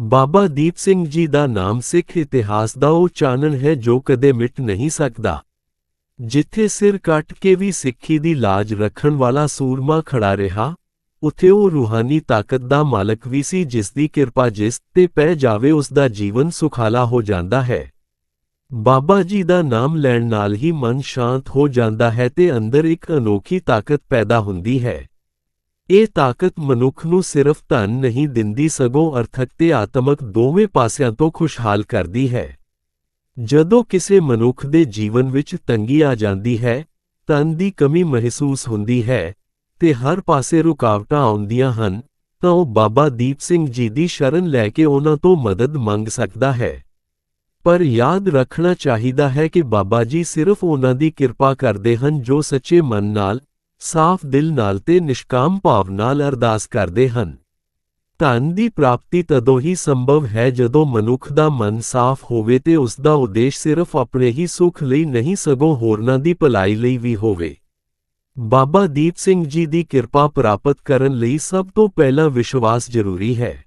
ਬਾਬਾ ਦੀਪ ਸਿੰਘ ਜੀ ਦਾ ਨਾਮ ਸਿੱਖ ਇਤਿਹਾਸ ਦਾ ਉਹ ਚਾਨਣ ਹੈ ਜੋ ਕਦੇ ਮਿਟ ਨਹੀਂ ਸਕਦਾ। ਜਿੱਥੇ ਸਿਰ ਕੱਟ ਕੇ ਵੀ ਸਿੱਖੀ ਦੀ ਲਾਜ ਰੱਖਣ ਵਾਲਾ ਸੂਰਮਾ ਖੜਾ ਰਿਹਾ, ਉਥੇ ਉਹ ਰੂਹਾਨੀ ਤਾਕਤ ਦਾ ਮਾਲਕ ਵੀ ਸੀ ਜਿਸ ਦੀ ਕਿਰਪਾ ਜਿਸ ਤੇ ਪੈ ਜਾਵੇ ਉਸ ਦਾ ਜੀਵਨ ਸੁਖਾਲਾ ਹੋ ਜਾਂਦਾ ਹੈ। ਬਾਬਾ ਜੀ ਦਾ ਨਾਮ ਲੈਣ ਨਾਲ ਹੀ ਮਨ ਸ਼ਾਂਤ ਹੋ ਜਾਂਦਾ ਹੈ ਤੇ ਅੰਦਰ ਇੱਕ ਅਨੋਖੀ ਤਾਕਤ ਪੈਦਾ ਹੁੰਦੀ ਹੈ। ਇਹ ਤਾਕਤ ਮਨੁੱਖ ਨੂੰ ਸਿਰਫ ਧਨ ਨਹੀਂ ਦਿੰਦੀ, ਸਗੋਂ ਅਰਥਕ ਤੇ ਆਤਮਕ ਦੋਵੇਂ ਪਾਸਿਆਂ ਤੋਂ ਖੁਸ਼ਹਾਲ ਕਰਦੀ ਹੈ। ਜਦੋਂ ਕਿਸੇ ਮਨੁੱਖ ਦੇ ਜੀਵਨ ਵਿੱਚ ਤੰਗੀ ਆ ਜਾਂਦੀ ਹੈ, ਧਨ ਦੀ ਕਮੀ ਮਹਿਸੂਸ ਹੁੰਦੀ ਹੈ ਤੇ ਹਰ ਪਾਸੇ ਰੁਕਾਵਟਾਂ ਆਉਂਦੀਆਂ ਹਨ, ਤਾਂ ਉਹ ਬਾਬਾ ਦੀਪ ਸਿੰਘ ਜੀ ਦੀ ਸ਼ਰਨ ਲੈ ਕੇ ਉਹਨਾਂ ਤੋਂ ਮਦਦ ਮੰਗ ਸਕਦਾ ਹੈ। ਪਰ ਯਾਦ ਰੱਖਣਾ ਚਾਹੀਦਾ ਹੈ ਕਿ ਬਾਬਾ ਜੀ ਸਿਰਫ ਉਹਨਾਂ ਦੀ ਕਿਰਪਾ ਕਰਦੇ ਹਨ ਜੋ ਸੱਚੇ ਮਨ ਨਾਲ ਸਾਫ਼ ਦਿਲ ਨਾਲ ਤੇ ਨਿਸ਼ਕਾਮ ਭਾਵ ਨਾਲ ਅਰਦਾਸ ਕਰਦੇ ਹਨ। ਧਨ ਦੀ ਪ੍ਰਾਪਤੀ ਤਦੋਂ ਹੀ ਸੰਭਵ ਹੈ ਜਦੋਂ ਮਨੁੱਖ ਦਾ ਮਨ ਸਾਫ਼ ਹੋਵੇ ਤੇ ਉਸ ਦਾ ਉਦੇਸ਼ ਸਿਰਫ ਆਪਣੇ ਹੀ ਸੁੱਖ ਲਈ ਨਹੀਂ, ਸਗੋਂ ਹੋਰਨਾਂ ਦੀ ਭਲਾਈ ਲਈ ਵੀ ਹੋਵੇ। ਬਾਬਾ ਦੀਪ ਸਿੰਘ ਜੀ ਦੀ ਕਿਰਪਾ ਪ੍ਰਾਪਤ ਕਰਨ ਲਈ ਸਭ ਤੋਂ ਪਹਿਲਾਂ ਵਿਸ਼ਵਾਸ ਜ਼ਰੂਰੀ ਹੈ।